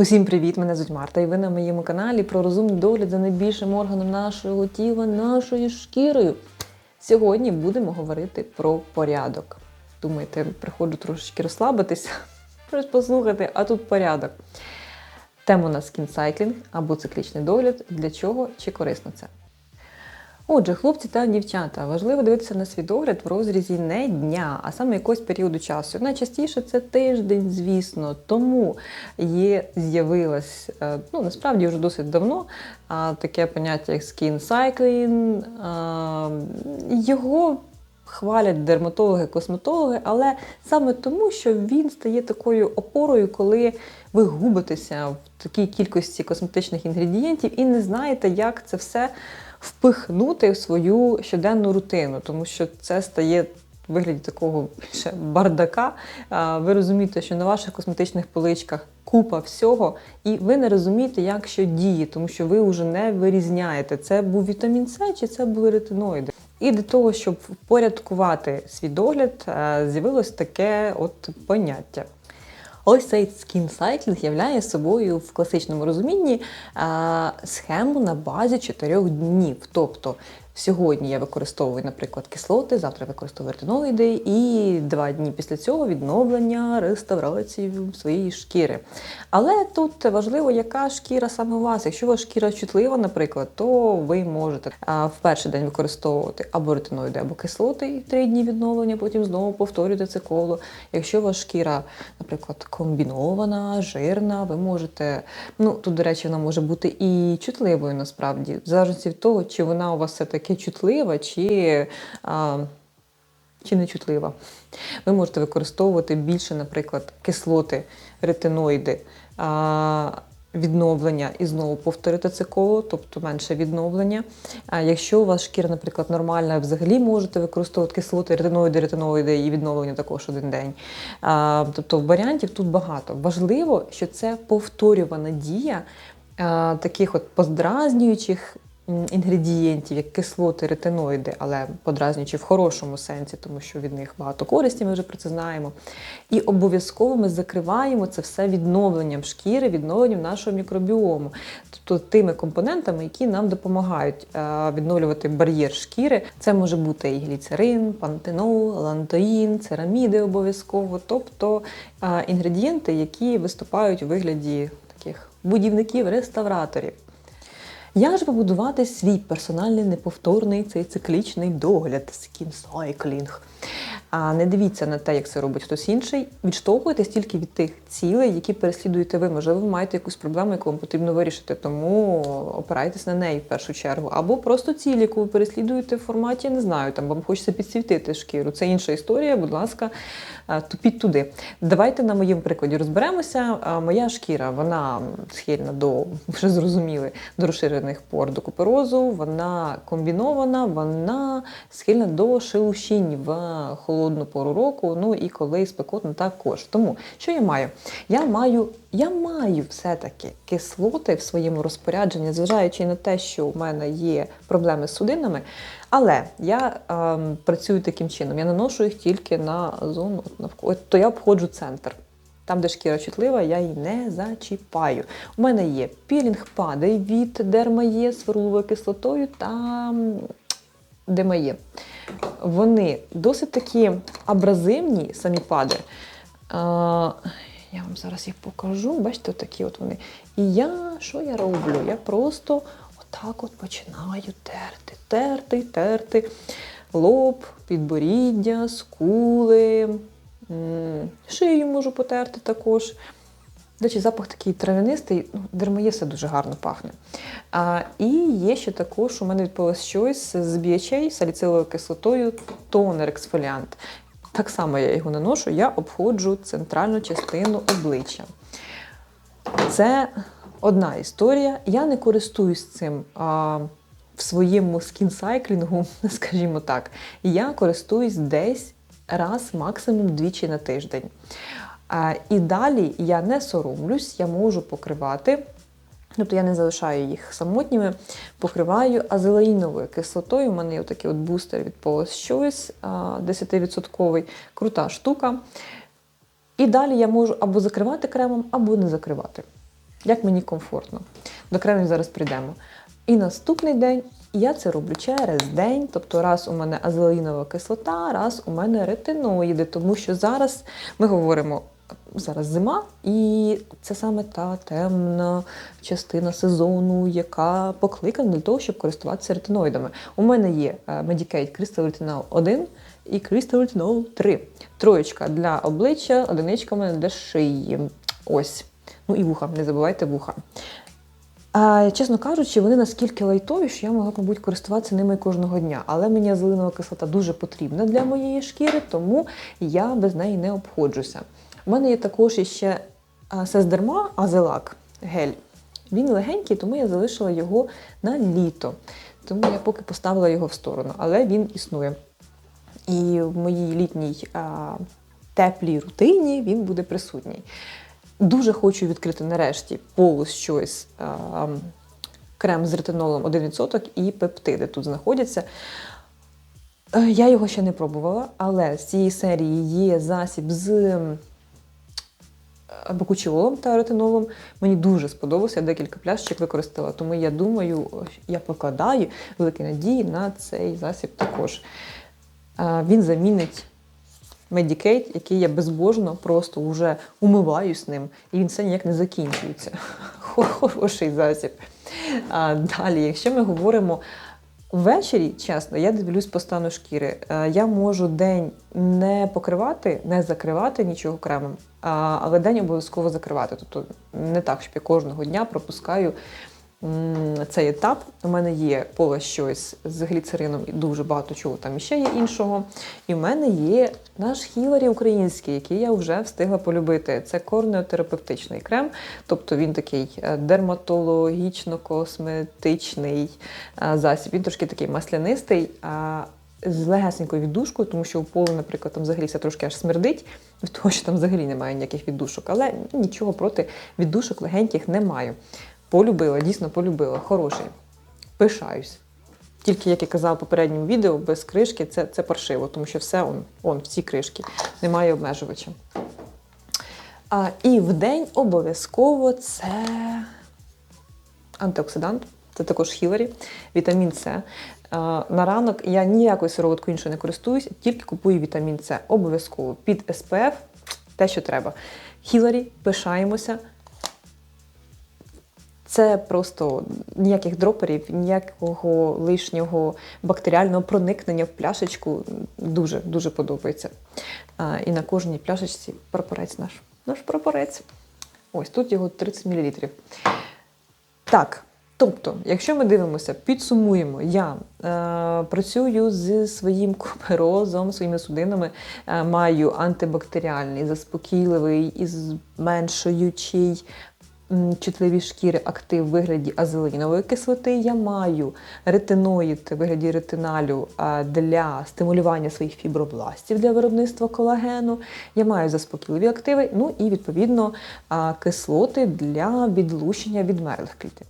Усім привіт! Мене звуть Марта, і ви на моєму каналі про розумний догляд за найбільшим органом нашого тіла, нашою шкірою. Сьогодні будемо говорити про порядок. Думаєте, приходжу трошечки розслабитися, щось послухати, а тут порядок. Тема у нас скінсайклінг або циклічний догляд. Для чого чи корисно це? Отже, хлопці та дівчата, важливо дивитися на свій догляд в розрізі не дня, а саме якогось періоду часу. Найчастіше це тиждень, звісно. Тому є з'явилось е, ну насправді вже досить давно таке поняття як skin cycling. Його хвалять дерматологи, косметологи, але саме тому, що він стає такою опорою, коли ви губитеся в такій кількості косметичних інгредієнтів і не знаєте, як це все впихнути в свою щоденну рутину, тому що це стає. Вигляді такого ще бардака, ви розумієте, що на ваших косметичних поличках купа всього, і ви не розумієте, як що діє, тому що ви вже не вирізняєте, це був вітамін С чи це були ретиноїди. І для того, щоб впорядкувати свій догляд, е, з'явилось таке от поняття. Ось цей cycling являє собою в класичному розумінні схему на базі чотирьох днів. Тобто сьогодні я використовую, наприклад, кислоти, завтра використовую ретиноїди, і два дні після цього відновлення реставрації своєї шкіри. Але тут важливо, яка шкіра саме у вас. Якщо у вас шкіра чутлива, наприклад, то ви можете в перший день використовувати або ретиноїди, або кислоти, і три дні відновлення, потім знову повторюєте це коло. Якщо у вас шкіра, наприклад, комбінована, жирна, ви можете. Ну тут, до речі, вона може бути і чутливою насправді, в залежності від того, чи вона у вас все таки чутлива, чи. А, чи не чутлива. Ви можете використовувати більше, наприклад, кислоти, ретиноїди, а, відновлення і знову повторити це коло, тобто менше відновлення. А якщо у вас шкіра, наприклад, нормальна, взагалі можете використовувати кислоти, ретиноїди, ретиноїди і відновлення також один день. А, тобто варіантів тут багато. Важливо, що це повторювана дія а, таких от поздразнюючих інгредієнтів, як кислоти, ретиноїди, але подразнюючи в хорошому сенсі, тому що від них багато користі, ми вже про це знаємо. І обов'язково ми закриваємо це все відновленням шкіри, відновленням нашого мікробіому, тобто тими компонентами, які нам допомагають е, відновлювати бар'єр шкіри. Це може бути і гліцерин, пантенол, лантоїн, цераміди обов'язково, тобто е, інгредієнти, які виступають у вигляді таких будівників, реставраторів. Як ж побудувати свій персональний неповторний цей циклічний догляд, скінсайклінг? А не дивіться на те, як це робить хтось інший. Відштовхуйтесь тільки від тих цілей, які переслідуєте ви. Можливо, ви маєте якусь проблему, яку вам потрібно вирішити, тому опирайтесь на неї в першу чергу. Або просто ціль, яку ви переслідуєте в форматі, не знаю, там вам хочеться підсвітити шкіру. Це інша історія, будь ласка, е, тупіть туди. Давайте на моєму прикладі розберемося. Моя шкіра, вона схильна до вже зрозуміли, до розширених пор до куперозу, вона комбінована, вона схильна до шелушінь в холодну пору року. Ну і коли спекотно також. Тому що я маю? Я маю, я маю все-таки кислоти в своєму розпорядженні, зважаючи на те, що у мене є проблеми з судинами. Але я ем, працюю таким чином, я наношу їх тільки на зону от. То я обходжу центр. Там, де шкіра чутлива, я її не зачіпаю. У мене є пілінг падай від дермає з ферловою кислотою та демає. Вони досить такі абразивні, самі пади. Я вам зараз їх покажу. Бачите, такі от вони. І я що я роблю? Я просто отак от починаю терти, терти, терти. Лоб, підборіддя, скули, шию можу потерти також. До речі, запах такий травянистий, ну, дермає все дуже гарно пахне. А, і є ще також, у мене відбулось щось з BHA, саліциловою кислотою, тонер ексфоліант. Так само я його наношу, я обходжу центральну частину обличчя. Це одна історія. Я не користуюсь цим а, в своєму скінсайклінгу, скажімо так. Я користуюсь десь раз, максимум двічі на тиждень. І далі я не соромлюсь, я можу покривати. Тобто я не залишаю їх самотніми, покриваю азелаїновою кислотою. У мене є такий от бустер від Paula's Choice 10%. Крута штука. І далі я можу або закривати кремом, або не закривати. як мені комфортно. До кремів зараз прийдемо. І наступний день я це роблю через день, тобто раз у мене азелінова кислота, раз у мене ретиноїди, тому що зараз ми говоримо. Зараз зима, і це саме та темна частина сезону, яка покликана для того, щоб користуватися ретиноїдами. У мене є е, Medicaid Crystal Retinol 1 і Crystal Retinol 3. Троєчка для обличчя, одиничка у мене для шиї. Ось. Ну і вуха, не забувайте вуха. А, чесно кажучи, вони наскільки лайтові, що я могла, мабуть, користуватися ними кожного дня. Але мені азелинова кислота дуже потрібна для моєї шкіри, тому я без неї не обходжуся. У мене є також іще Сездерма Азелак гель. Він легенький, тому я залишила його на літо. Тому я поки поставила його в сторону, але він існує. І в моїй літній а, теплій рутині він буде присутній. Дуже хочу відкрити нарешті Choice а, крем з ретинолом 1% і пептиди тут знаходяться. Е, Я його ще не пробувала, але з цієї серії є засіб з бакучіолом та ретинолом. Мені дуже сподобався, я декілька пляшечок використала, тому я думаю, я покладаю великі надії на цей засіб також. Е, Він замінить Medicaid, який я безбожно просто вже умиваюсь ним, і він все ніяк не закінчується. Хороший засіб. А, далі, якщо ми говоримо ввечері, чесно, я дивлюсь по стану шкіри. Е, Я можу день не покривати, не закривати нічого кремом, але день обов'язково закривати. Тобто не так, щоб я кожного дня пропускаю цей етап. У мене є поле щось з гліцерином і дуже багато чого там іще є іншого. І в мене є наш хіларі український, який я вже встигла полюбити. Це корнеотерапевтичний крем, тобто він такий е, дерматологічно-косметичний е, засіб. Він трошки такий маслянистий. а З легесенькою віддушкою, тому що у полу, наприклад, там взагалі все трошки аж смердить, від того, що там взагалі немає ніяких віддушок. Але нічого проти віддушок легеньких не маю. Полюбила, дійсно полюбила. Хороший. Пишаюсь. Тільки, як я казала в попередньому відео, без кришки це, це паршиво, тому що все он, он в цій кришці, немає обмежувача. А, і в день обов'язково це антиоксидант, це також хіларі, вітамін С. А, На ранок я ніякою сироваткою іншою не користуюсь, тільки купую вітамін С. Обов'язково під СПФ, те, що треба. Хіларі, пишаємося. Це просто ніяких дроперів, ніякого лишнього бактеріального проникнення в пляшечку. Дуже дуже подобається. І на кожній пляшечці прапорець наш. Наш прапорець. Ось тут його 30 мл. Так. Тобто, якщо ми дивимося, підсумуємо, я е, працюю зі своїм куперозом, своїми судинами, е, маю антибактеріальний, заспокійливий і зменшуючий чутливі шкіри актив в вигляді азелинової кислоти. Я маю ретиноїд в вигляді ретиналю для стимулювання своїх фібробластів для виробництва колагену. Я маю заспокійливі активи, ну і відповідно кислоти для відлучення відмерлих клітин.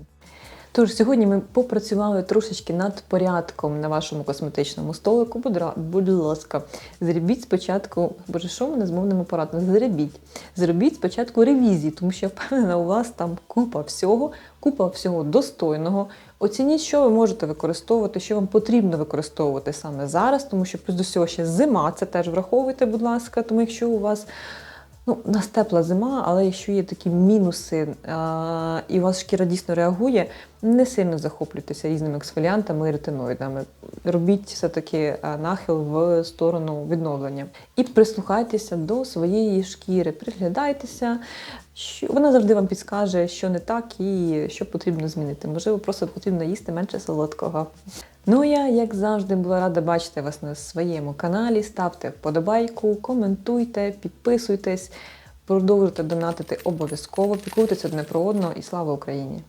Тож сьогодні ми попрацювали трошечки над порядком на вашому косметичному столику. Будь, ласка, зробіть спочатку, боже, що мене з мовним апаратом? Зробіть. Зробіть спочатку ревізії, тому що я впевнена, у вас там купа всього, купа всього достойного. Оцініть, що ви можете використовувати, що вам потрібно використовувати саме зараз, тому що плюс до всього ще зима, це теж враховуйте, будь ласка, тому якщо у вас. Ну, у нас тепла зима, але якщо є такі мінуси, а, і у вас шкіра дійсно реагує, не сильно захоплюйтеся різними ексфоліантами і ретиноїдами. Робіть все-таки нахил в сторону відновлення. І прислухайтеся до своєї шкіри, приглядайтеся, що вона завжди вам підскаже, що не так і що потрібно змінити. Можливо, просто потрібно їсти менше солодкого. Ну, я, як завжди, була рада бачити вас на своєму каналі. Ставте вподобайку, коментуйте, підписуйтесь, продовжуйте донатити обов'язково, піклуйтесь одне про одного і слава Україні!